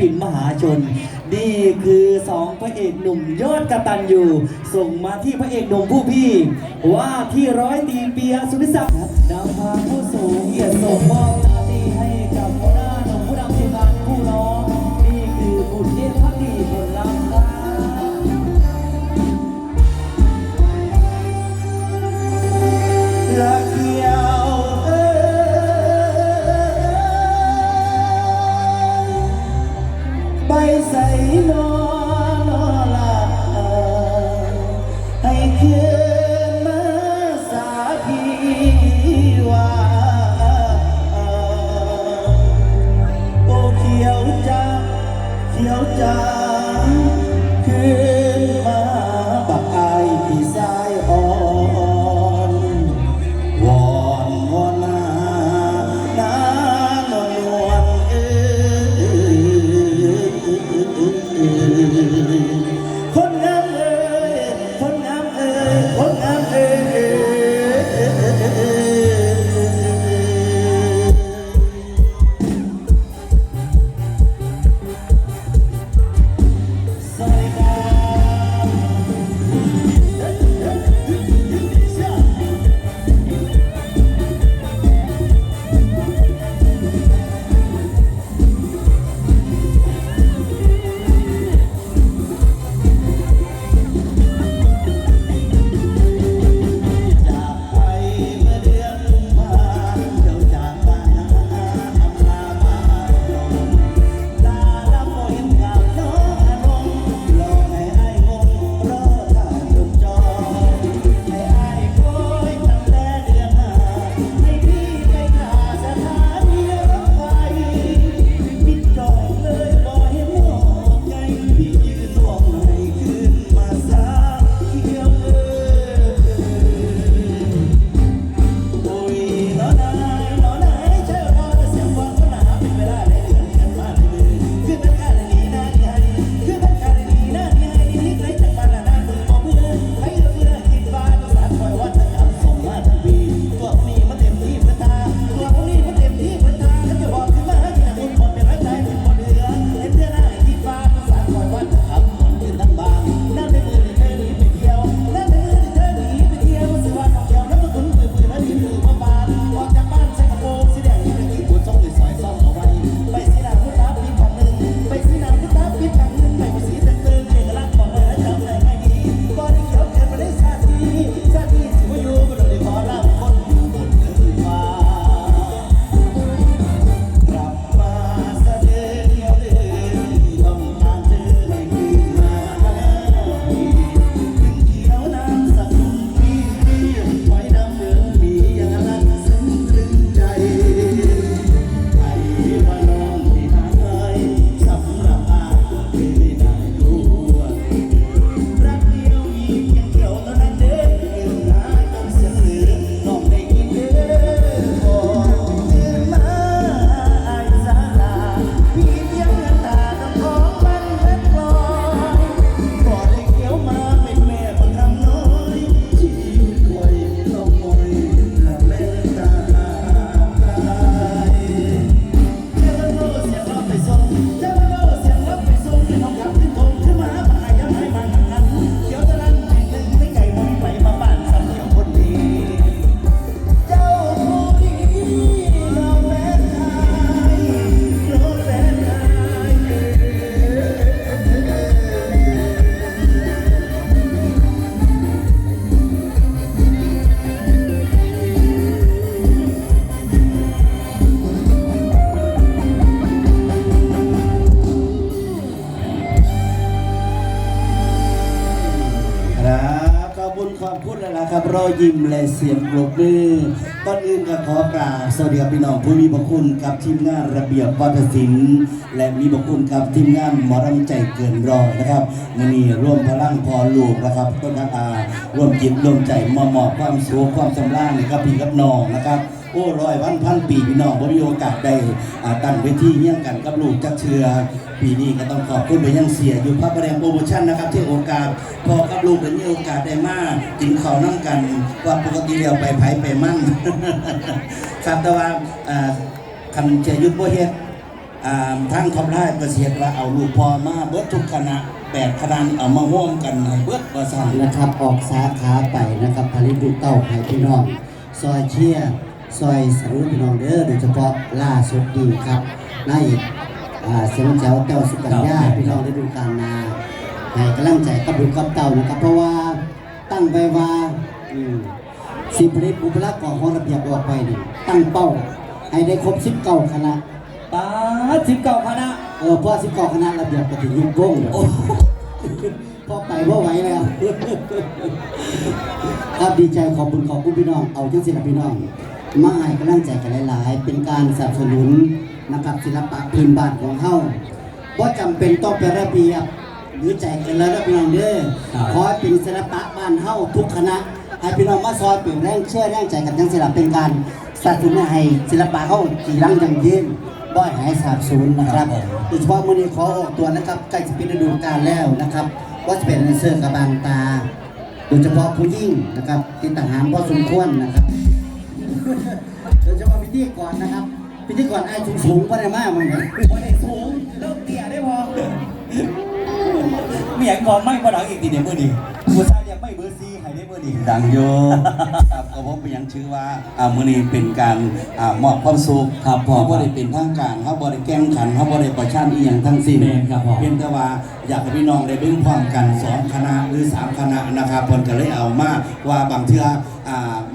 ปิ่นมหาชน นี่คือสองพระเอกหนุ่มยอดกระตันอยู่ ส่งมาที่พระเอกหนุ่มผู้พี่ ว่าที่ร้อยตีเปียสุนิศักดิ์นำพาผู้สูงเกียรติส่งมอบ คุณขอบคุณแล้วล่ะครับรอยยิ้มและเสียงปรบมือต้นอื่นก็ขอกราบสวัสดีครับพี่น้องผู้มีบุญคุณกับทีมงานระเบียบวัฒนศิลป์และมีบุญคุณกับทีมงานหมอรำใจเกินร้อยนะครับมันนี่ร่วมพลังพอลูกนะครับ ต้นทางอาร่วมจิตร่วมใจมามอบความสุขความสำราญให้กับพี่กับน้องนะครับ โอ้ร้อยวันพันปีพี่น้องบ่มีโอกาสได้อ่าตั้งเวทีเยี่ยงกันกับลูกจักเชือปีนี้ก็ต้องขอบคุณไปยังเสียอยู่พระประแดงโปรโมชั่นนะครับที่โอกาสพอกับลูกได้มีโอกาสได้มากกินข้าวนั่งกันว่าปกติเดียวไปไผไปมั่งครับแต่ว่าคันเจยุทธบ่เฮ็ดอ่าทางทำได้ประเสียดว่าเอาลูกพอมาเบิดทุกคณะแปดคณะเอามาร่วมกันให้เบิดประสานนะครับออกสาขาไปนะครับผลิตลูกเต้าให้พี่น้องซอยเชียร์ ซอยสรุปพี่น้องเด้อโดยเฉพาะล่าสุดดีครับในอ่าเสียงแจ๋วเต้าสุกัญญาพี่น้องฤดูกาลนาให้กำลังใจกับลูกกับเต้านะครับ เพราะว่าตั้งไว้ว่าอืมสิผลิตบุคลากรของระเบียบออกไปนี่ตั้งเป้า ให้ได้ครบสิบเก้าคณะตาสิบเก้าคณะเออเพราะสิบเก้าคณะระเบียบปฏิยุบวงศ์โอ้พอไปว่าไหวแล้วครับดีใจขอบคุณขอบคุณพี่น้องเอาจังศิลปพี่น้อง มาให้กำลังใจกันหลาย ๆ เป็นการสนับสนุนนะครับศิลปะพื้นบ้านของเฮาว่าจำเป็นต้องเป็นระเบียบหรือใจกันแล้วนะพี่น้องเด้อขอให้เป็นศิลปะบ้านเฮาทุกคณะให้พี่น้องมาซอยเปลี่ยนแรงเชื่อแรงใจกันจังศิลปเป็นการสนับสนุนให้ศิลปะเฮาจีรังยังยืนบ่ให้หายสาบสูญนะครับโดยเฉพาะมื้อนี้ขอออกตัวนะครับใกล้จะเป็นฤดูกาลแล้วนะครับว่าจะเป็นแดนเซอร์กับบางตา โดยเฉพาะผู้ยิ่งนะครับติดทหารพอสมควรนะครับ โดยเฉพาะพิธีกรนะครับ พิธีกรไอ้สูงสูงๆก็ได้มากเหมือนกันวันนี้สูงเริ่มเตี้ยได้พอมีอย่างก่อนไม่มาดังอีกทีเดียวมือดีผู้ชายยังไม่เบอร์ซีใครได้มือดีดังโยครับก็ผมเป็นหยังชื่อว่าอ่ามื้อนี้เป็นการอ่ามอบความสุขครับพ่อเขาบ่ได้เป็นทางการเขาบ่ได้แข่งขันเขาบ่ได้ประชันอีหยังทั้งสิ้นแม่นครับพ่อ เพียงแต่ว่าอยากให้พี่น้องได้เบิ่งพร้อมกันสองคณะหรือสามคณะนะครับเพิ่นก็เลยเอามาว่าบางเทื่อ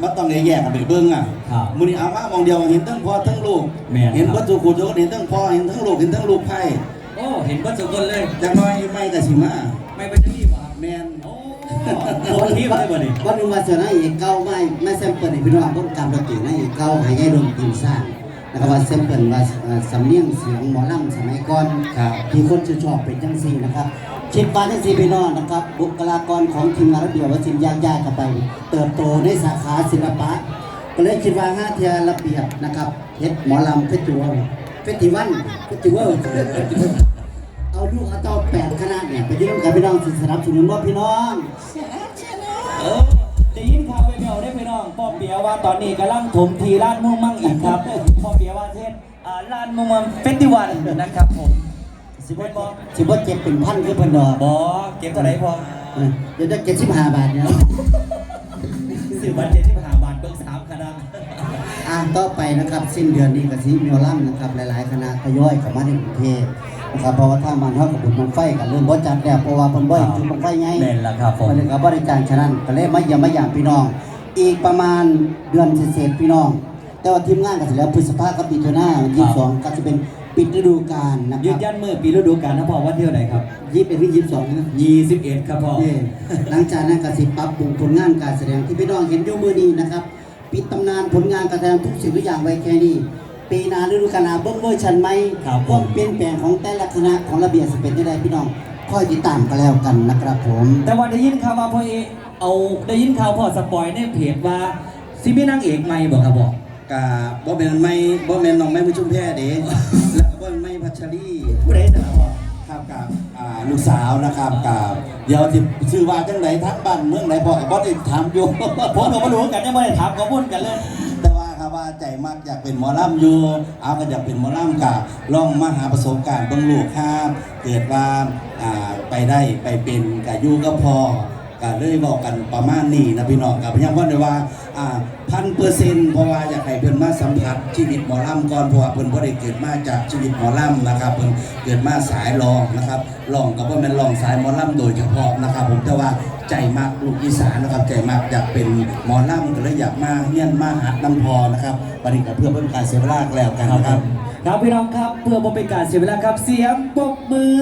อ่ามันต้องได้แยกกันไปเบิ่งอะครับมื้อนี้เอามามองเดียวเห็นทั้งพ่อทั้งลูกแม่นครับ เห็นวัตถุกุศลเห็นทั้งพ่อเห็นทั้งลูกเห็นทั้งลูกไผ่โอ้เห็นว่าสุกคนเลย จักหน้อยไม่ก็สิมาไม่ไปจะรีบเหรอครับแม่น โอ้โหทีมได้บ่ดิวันหนึงมาเสนออีกเก้าไม่ไม่แซมเปิลให้พี่น้องเพิ่มการดนตรีนะอีกเก้าหายใจลมทีมสร้าง นะครับว่าแซมเปิลว่าเอ่อสำเนียงเสียงหมอลำสมัยก่อนครับที่คนจะชอบเป็นจังซี่นะครับชิดฟ้าจังซี่พี่น้องนะครับ บุคลากรของทีมงานระเบียบวัชินยากยากเข้าไป เติบโตในสาขาศิลปะ ก็เลยคิดว่าห้าเทียระเบียบนะครับเฮ็ดหมอลำเฟสติวัลเฟสติวัลเฟสติวัลเอาลูกเอาเต้าแปดคณะเนี่ยไปยื่นกับพี่น้องสิสนับสนุนว่าพี่น้องเออได้ยินข่าวไปเดียวได้ไปน้องป้อเปียว่าตอนนี้กำลังถมทีร้านมุ่งมั่งอีกครับ ป้อเปียว่าเทศอ่าร้านมุ่งมั่งเฟสติวัลนะครับผมสิบว่าสิบว่าเจ็บเป็นพันคือเพิ่นดอกบอเก็บเท่าไหร่พอเออเดี๋ยวจะเจ็ดสิบห้าบาทเนี่ยสิบวันเจ็ดที่ผ่าบาทเบิ้งสามคณะอ่านต่อไปนะครับ สิ้นเดือนนี้ก็สิมีหมอลำนะครับ หลายๆคณะทยอยเข้ามาในกรุงเทพนะครับเพราะว่าถ้ามันเท่ากับบุญบังไฟกันเรื่องบ่จัดแล้วเพราะว่าเพิ่นบ่ให้คือบังไฟไงแม่นละครับผมมันเลยกับบริการฉะนั้นก็เลยมาเยี่ยมมาอย่างพี่น้อง อีกประมาณเดือนเศษๆพี่น้อง แต่ว่าทีมงานก็สิแล้วพฤษภาคมปีหน้ายี่สิบสองก็จะเป็นปิดฤดูกาลนะคยืรับนยันเมื่อปีฤดูกาลนะพ่อว่าเที่ยวไหนครับ ยี่สิบเอ็ดถึงยี่สิบสองนะยี่สิบเอ็ดครับพ่อ นี่หลังจากนั้นก็สิปรับปรุงผลงานการแสดงที่พี่น้องเห็นอยู่มือนี้นะครับ ปิดตำนานผลงานการแสดงทุกสิ่งทุกอย่างไว้แค่นี้ ปีหน้าฤดูกาลหน้าเบิ้งเวอร์ชันไหมครับผมความเปลี่ยนแปลงของแต่ละคณะของระเบียบสเปนได้พี่น้องคอยติดตามกันแล้วกันนะครับผมแต่ว่าได้ยินข่าวว่าพ่อเอเอาได้ยินข่าวพ่อสปอยในเพจว่าซิมีนางเอกใหม่บอกครับบอก กะบ่แม่นไม่บ่แม่นน้องไม้ผู้ชุมแพเด้แล้วก็บ่แม่นไม่พัชรีผู้ใดจะถามพ่อครับกับอ่าลูกสาวนะครับกับเดี๋ยวสิชื่อว่าจังไดทักบ้านเมืองไหนพ่อก็บ่ได้ถามอยู่ผมก็ไม่รู้กันยังไม่ได้ถามข้อมูลกันเลย แต่ว่าครับว่าใจมากอยากเป็นหมอลำอยู่เอาก็อยากเป็นหมอลำกับลองมาหาประสบการณ์เบิ่งลูกครับเกิดว่าอ่าไปได้ไปเป็นกับอยู่ก็พอ ก็เลยบอกกันประมาณนี้นะพี่น้องกับพยายามว่าได้ว่าอ่าพันเปอร์เซ็นต์เพราะว่าอยากให้เพิ่นมาสัมผัสชีวิตหมอลำก่อนเพราะว่าเพิ่นบ่ได้เกิดมาจากชีวิตหมอลำนะครับเพิ่นเกิดมาสายรองนะครับรองก็บ่แม่นรองสายหมอลำโดยเฉพาะนะครับ ผมแต่ว่าใจมากลูกอีสานนะครับใจมากอยากเป็นหมอลำก็เลยอยากมาเฮียนมาหัดน้ำพอนะครับวันนี้ก็เพื่อเพิ่มการเสียเวลาแล้วกันนะครับ ครับพี่น้องครับเพื่อบ่เป็นการเสียเวลาครับเสียงปรบมือ